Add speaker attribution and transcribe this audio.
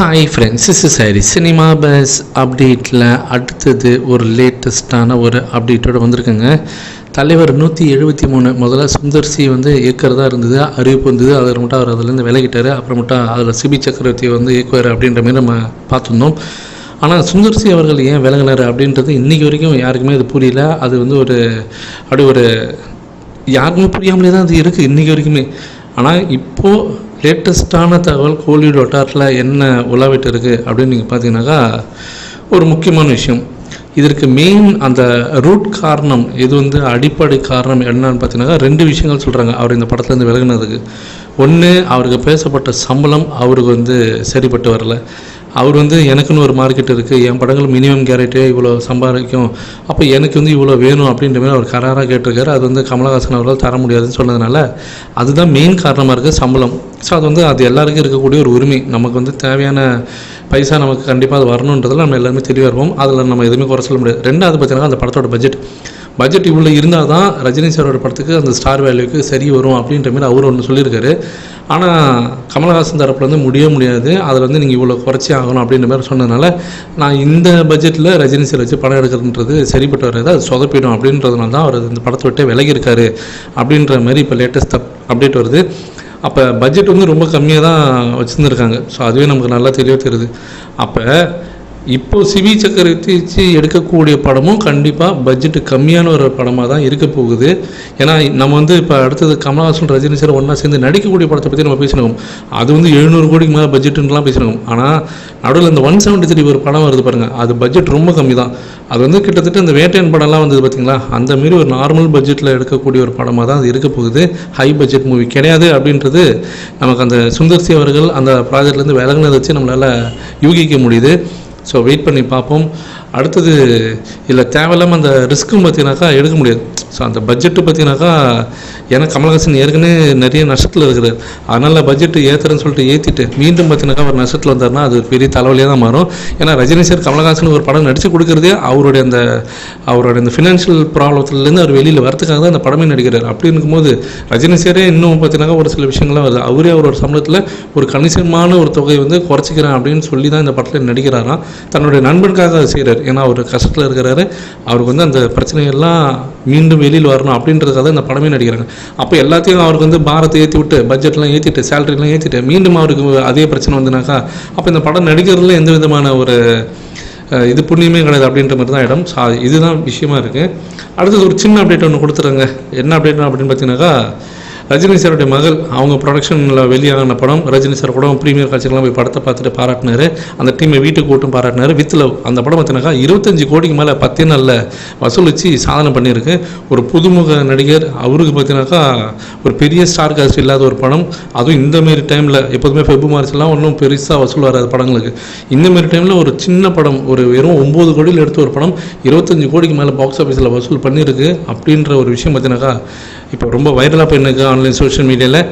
Speaker 1: Hi friends is sorry cinema buzz அப்டேட்டில் அடுத்தது ஒரு லேட்டஸ்ட்டான ஒரு அப்டேட்டோடு வந்திருக்குங்க. தலைவர் நூற்றி எழுபத்தி மூணு. முதல்ல சுந்தர் சி வந்து இயக்கிறதா இருந்தது அறிவிப்பு வந்தது. அதில் மட்டும் அவர் அதுலேருந்து விலகிட்டார். அப்புறமேட்டா அதில் சிபி சக்கரவர்த்தி வந்து இயக்குவார் அப்படின்ற மாதிரி நம்ம பார்த்துருந்தோம். ஆனால் சுந்தர் சி அவர்கள் ஏன் விலகினார் அப்படின்றது இன்றைக்கி வரைக்கும் யாருக்குமே அது புரியல. அது வந்து ஒரு அப்படி ஒரு யாருக்குமே புரியாமலே தான் அது இருக்குது இன்றைக்கி வரைக்குமே. ஆனால் இப்போது லேட்டஸ்ட்டான தகவல் கோழி டொட்டாரில் என்ன உலாவிட்டு இருக்குது அப்படின்னு நீங்கள் பார்த்தீங்கன்னாக்கா ஒரு முக்கியமான விஷயம். இதற்கு மெயின் அந்த ரூட் காரணம் இது வந்து அடிப்படை காரணம் என்னன்னு பார்த்தீங்கன்னா ரெண்டு விஷயங்கள் சொல்கிறாங்க அவர் இந்த படத்துலேருந்து விலகினதுக்கு. ஒன்று அவருக்கு பேசப்பட்ட சம்பளம் அவருக்கு வந்து சரிப்பட்டு வரல. அவர் வந்து எனக்குன்னு ஒரு மார்க்கெட் இருக்குது என் படங்கள் மினிமம் கேரட்டே இவ்வளோ சம்பாதிக்கும் அப்போ எனக்கு வந்து இவ்வளோ வேணும் அப்படின்ற மாதிரி அவர் கராராக கேட்டிருக்காரு. அது வந்து கமலஹாசன் அவரால் தர முடியாதுன்னு சொன்னதுனால அதுதான் மெயின் காரணமாக இருக்குது சம்பளம். ஸோ அது வந்து அது எல்லாருக்கும் இருக்கக்கூடிய ஒரு உரிமை. நமக்கு வந்து தேவையான பைசா நமக்கு கண்டிப்பாக அது வரணுன்றதில் நம்ம எல்லாருமே தெளிவாக இருப்போம். அதில் நம்ம எதுவுமே குறை சொல்ல முடியாது. ரெண்டாவது பார்த்தீங்கன்னா அந்த படத்தோட பட்ஜெட் பட்ஜெட் இவ்வளோ இருந்தால் தான் ரஜினி சாரோட படத்துக்கு அந்த ஸ்டார் வேல்யூக்கு சரி வரும் அப்படின்ற மாதிரி அவர் ஒன்று சொல்லியிருக்காரு. ஆனால் கமலஹாசன் தரப்புல வந்து முடிய முடியாது. அதில் வந்து நீங்கள் இவ்வளோ குறைச்சி ஆகணும் அப்படின்ற மாதிரி சொன்னதுனால நான் இந்த பட்ஜெட்டில் ரஜினி சார் வச்சு படம் எடுக்கிறதுன்றது சரிப்பட்டு வர்றது அது சொதப்பிடும் அப்படின்றதுனால தான் அவர் இந்த படத்தை விட்டு விலகியிருக்காரு அப்படின்ற மாதிரி இப்போ லேட்டஸ்ட் அப்டேட் வருது. அப்போ பட்ஜெட் வந்து ரொம்ப கம்மியாக தான் வச்சுருந்துருக்காங்க. ஸோ அதுவே நமக்கு நல்லா தெளிவாக தெரியுது. அப்போ இப்போ சிவி சக்கரவர்த்தி வச்சு எடுக்கக்கூடிய படமும் கண்டிப்பாக பட்ஜெட்டு கம்மியான ஒரு படமாக தான் இருக்க போகுது. ஏன்னா நம்ம வந்து இப்போ அடுத்தது கமலஹாசன் ரஜினி சார் ஒன்றா சேர்ந்து நடிக்கக்கூடிய படத்தை பற்றி நம்ம பேசினோம். அது வந்து எழுநூறு கோடிக்கு மேலே பட்ஜெட்டுலாம் பேசினோம். ஆனால் நடுவில் இந்த ஒன் செவன்ட்டி த்ரீ ஒரு படம் வருது பாருங்கள் அது பட்ஜெட் ரொம்ப கம்மி தான். அது வந்து கிட்டத்தட்ட இந்த வேட்டையன் படம்லாம் வந்தது பார்த்தீங்களா அந்த மாரி ஒரு நார்மல் பட்ஜெட்டில் எடுக்கக்கூடிய ஒரு படமாக தான் அது இருக்க போகுது. ஹை பட்ஜெட் மூவி கிடையாது அப்படின்றது நமக்கு அந்த சுந்தர்சி அவர்கள் அந்த ப்ராஜெக்ட்லேருந்து விலகினதை வச்சு நம்மளால் யூகிக்க முடியுது. ஸோ வெயிட் பண்ணி பார்ப்போம். அடுத்தது இதில் தேவையில்லாமல் அந்த ரிஸ்க்கும் பார்த்தீங்கன்னாக்கா எடுக்க முடியாது. ஸோ அந்த பட்ஜெட்டு பார்த்தீங்கன்னாக்கா ஏன்னா கமலஹாசன் ஏற்கனவே நிறைய நஷ்டத்தில் இருக்கிறார். அதனால் பட்ஜெட்டு ஏற்றுறேன்னு சொல்லிட்டு ஏற்றிட்டு மீண்டும் பார்த்தீங்கன்னாக்கா அவர் நஷ்டத்தில் வந்தார்னா அது பெரிய தலைவலியாக தான் மாறும். ஏன்னா ரஜினி சார் கமலஹாசன் ஒரு படம் நடித்து கொடுக்குறதே அவருடைய அந்த அவருடைய அந்த ஃபினான்ஷியல் ப்ராப்ளத்துலேருந்து அவர் வெளியில் வரத்துக்காக தான் அந்த படமே நடிக்கிறார். அப்படி இருக்கும்போது ரஜினி சாரே இன்னும் பார்த்தீங்கன்னாக்கா ஒரு சில விஷயங்கள்லாம் வருது அவரே அவரோட சம்பளத்தில் ஒரு கணிசமான ஒரு தொகையை வந்து குறைச்சிக்கிறேன் அப்படின்னு சொல்லி தான் இந்த படத்தில் நடிக்கிறாராம். தன்னுடைய நண்பனுக்காக அதை செய்கிறார் ஏன்னா அவர் கஷ்டத்தில் இருக்கிறாரு. அவருக்கு வந்து அந்த பிரச்சனையெல்லாம் மீண்டும் வெளியில் வரணும் அப்படின்றதுக்காக இந்த படமே நடிக்கிறாங்க. அப்போ எல்லாத்தையும் அவருக்கு வந்து பாரத்தை ஏற்றி விட்டு பட்ஜெட்லாம் ஏற்றிட்டு சேலரிலாம் ஏற்றிட்டு மீண்டும் அவருக்கு அதே பிரச்சனை வந்துனாக்கா அப்போ இந்த படம் நடிக்கிறதுல எந்த விதமான ஒரு இது புண்ணியமே கிடையாது அப்படின்ற மாதிரி தான் இடம். ஸோ இதுதான் விஷயமா இருக்குது அடுத்தது ஒரு சின்ன அப்டேட் ஒன்று கொடுத்துருங்க என்ன அப்டேட் அப்படின்னு பார்த்தீங்கன்னாக்கா ரஜினி சாருடைய மகள் அவங்க ப்ரொடக்ஷனில் வெளியாகின படம் ரஜினி சார் கூட ப்ரீமியர் காட்சிகள்லாம் போய் படத்தை பார்த்துட்டு பாராட்டினாரு. அந்த டீமை வீட்டுக்கு கூட்டும் பாராட்டினாரு. வித் லவ் அந்த படம் பார்த்தீங்கன்னாக்கா இருபத்தஞ்சு கோடிக்கு மேலே பத்தே நாளில் வசூலித்து சாதனை பண்ணியிருக்கு. ஒரு புதுமுக நடிகர் அவருக்கு பார்த்தீங்கன்னாக்கா ஒரு பெரிய ஸ்டார் காஸ்ட் இல்லாத ஒரு படம். அதுவும் இந்த மாரி டைமில் எப்போதுமே ஃபெப்ரு மார்ச்லாம் ஒன்றும் பெருசாக வசூல் வராது படங்களுக்கு. இந்த மாரி டைமில் ஒரு சின்ன படம் ஒரு வெறும் ஒம்பது கோடியில் எடுத்த ஒரு படம் இருபத்தஞ்சு கோடிக்கு மேலே பாக்ஸ் ஆஃபீஸில் வசூல் பண்ணியிருக்கு. அப்படின்ற ஒரு விஷயம் பார்த்தீங்கன்னாக்கா இப்போ ரொம்ப வைரலாக போயிருந்துருக்கு ஆன்லைன் சோஷியல் மீடியாவில்